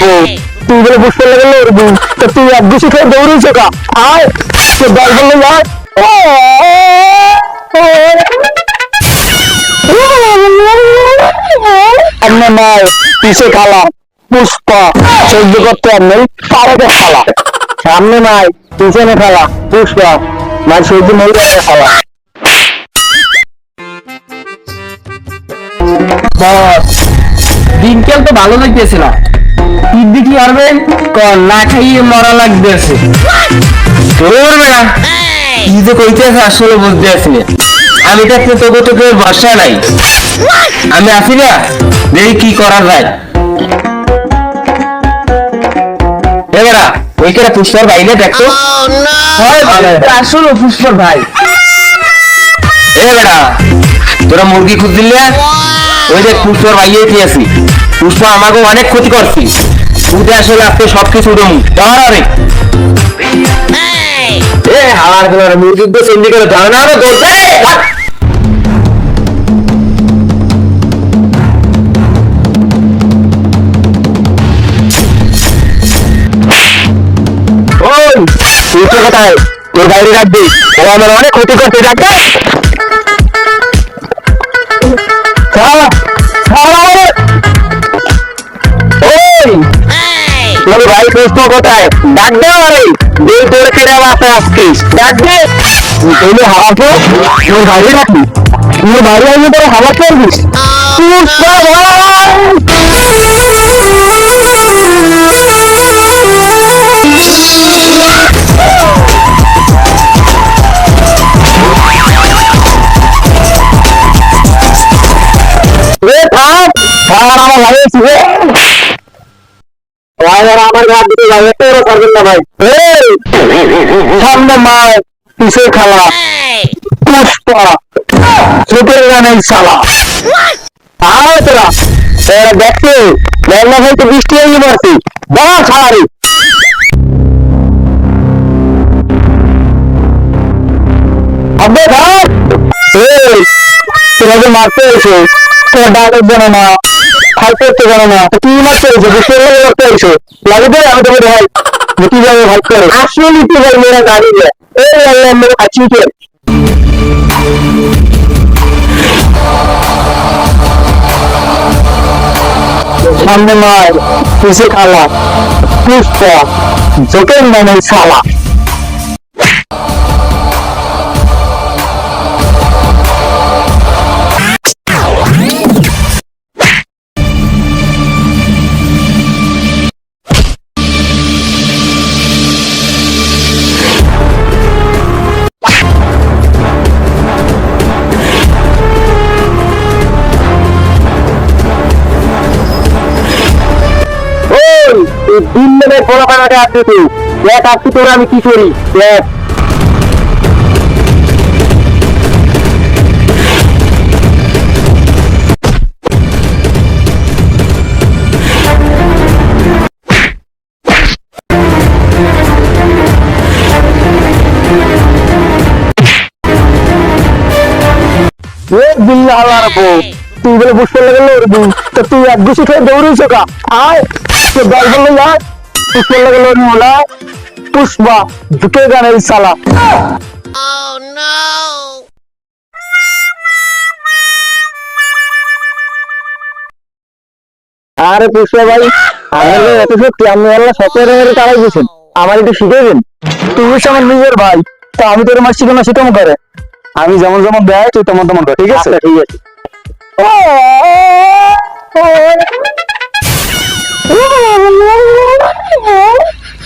বউ। তুই বলে পুষ্প লেগে লড়বি তো তুই এক দুশো খেয়ে দৌড়িয়েছ কা? আয়। তো দল বললে যায় আপনি নয় পিছে খালা। পুষ্পা সহ্য করতে খালা। সামনে নাই পিছনে খেলা। পুষ্পা মাঝ সহ্য মহিলা খালা। দিনকাল তো ভালো লাগতেছে না। ঈদ দিকে পারবেন কর না খাইয়ে মরা লাগতেছে করবে না। কি যে কইতেছে আসলে বুঝতে আছি না। আমি তো তোকে তোকে ভরসা নাই। আমি আছি না দেখি কি করা যায়। এবারা ওইখানে পুষ্পর বাইরে দেখতো। হয় ভালো। আসলে পুষ্পর ভাই। এ বেটা তোরা মুরগি খুঁজ দিলে ওই যে পুষ্পর ভাইয়ে কি পুষ্প আমাকে অনেক ক্ষতি করছি। তুই আসলে আজকে সব কিছু উড়ে মুখ তাহলে এ হালার মুরগির তো করে তোর বাইরে রাখবি ও আমার অনেক ক্ষতি করতে রাখবে প্রশ্ন কোথায়? ডাক দে আমারে দিল তোর কেড়ে বাসে আসছিস। ডাক দে তুই হাওয়াকে তোর বাইরে রাখবি তোর বাইরে আমি তোর হাওয়া করবিস পুষ্পা ভাই এ থাক। থাক আমার লাগিয়েছি রে ভাই আর আমার ঘাট দিতে যাবে তোরও করবেন না ভাই। সামনে মায় পিছে খালা। পুষ্পা, ছোটের গানে শালা। আয় তোরা। এরা দেখতে মেঘনা ভাই বৃষ্টি হয়ে পড়ছি বড় খালারি আবে ভাই তোরা যে মারতে এসে তোমার ডাকের জানো না। ফাল করতে জানো না। কি মারতে এসে বুঝতে লাগে মারতে এসে লাগে তো আমি তোকে ভাই। কি যাবে ভাগ করে? আসলে নিতে ভাই, মেয়েরা গাড়ি এই আল্লাহ মেরে কাছি কে সামনে মার পিছে খালা, পুষ্পা, জোকের মানে শালা। দিন নেবে পোলা পানাটা তুই দেখ আসছি তোরা আমি কি করি? দেখ। এ বিল্লা আল্লাহর বউ, তুই বলে বুঝতে লেগে লড়বি তো তুই এক গুছি খেয়ে দৌড়িয়েছ কা? আয়। দল বললে যায় পুষ্প লেগে লড়বি বলা পুষ্পা ঝুঁকে গানের সালা Oh আরে পুষ্পা ভাই আমাদের এত সত্যি আপনি আল্লাহ সতেরো রঙের টাকাই দিয়েছেন আমার একটু শিখে দিন তুই আমার নিজের ভাই তো আমি তোর মার শিখানো শিখানো করে আমি যেমন যেমন দেয় তুই তেমন তেমন কর ঠিক আছে ঠিক আছে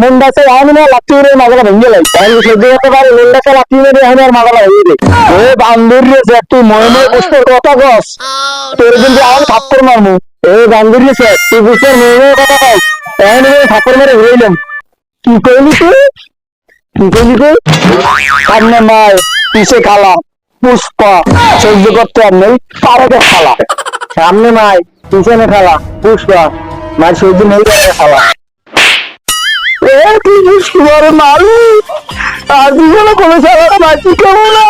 মুন্ডা চাই আমি লাত্তি মেরে ভেঙে লাই। সহ্য করতে পারি মুন্ডা চাই লাত্তি মেরে আমি আর মাগলা ভেঙে দিই এ বান্ধবী রে তুই মনে মনে বুঝতে কথা তোর কিন্তু আমি থাপ্পড় মারমু। এ রে তুই বুঝতে মনে মনে কথা কস। এখন আমি থাপ্পড় মেরে ঘুরাইলাম কি কইলি তুই? কি কইলি তুই? সামনে মার পিছে খালা পুষ্পা। সহ্য করতে আর নেই পারবে খালা। সামনে মাই পিছনে খালা পুষ্পা। মাই সহ্য নেই খালা। কি পুষ্পার আর দুজনে কোনো সালাটা মাছি কেমন না।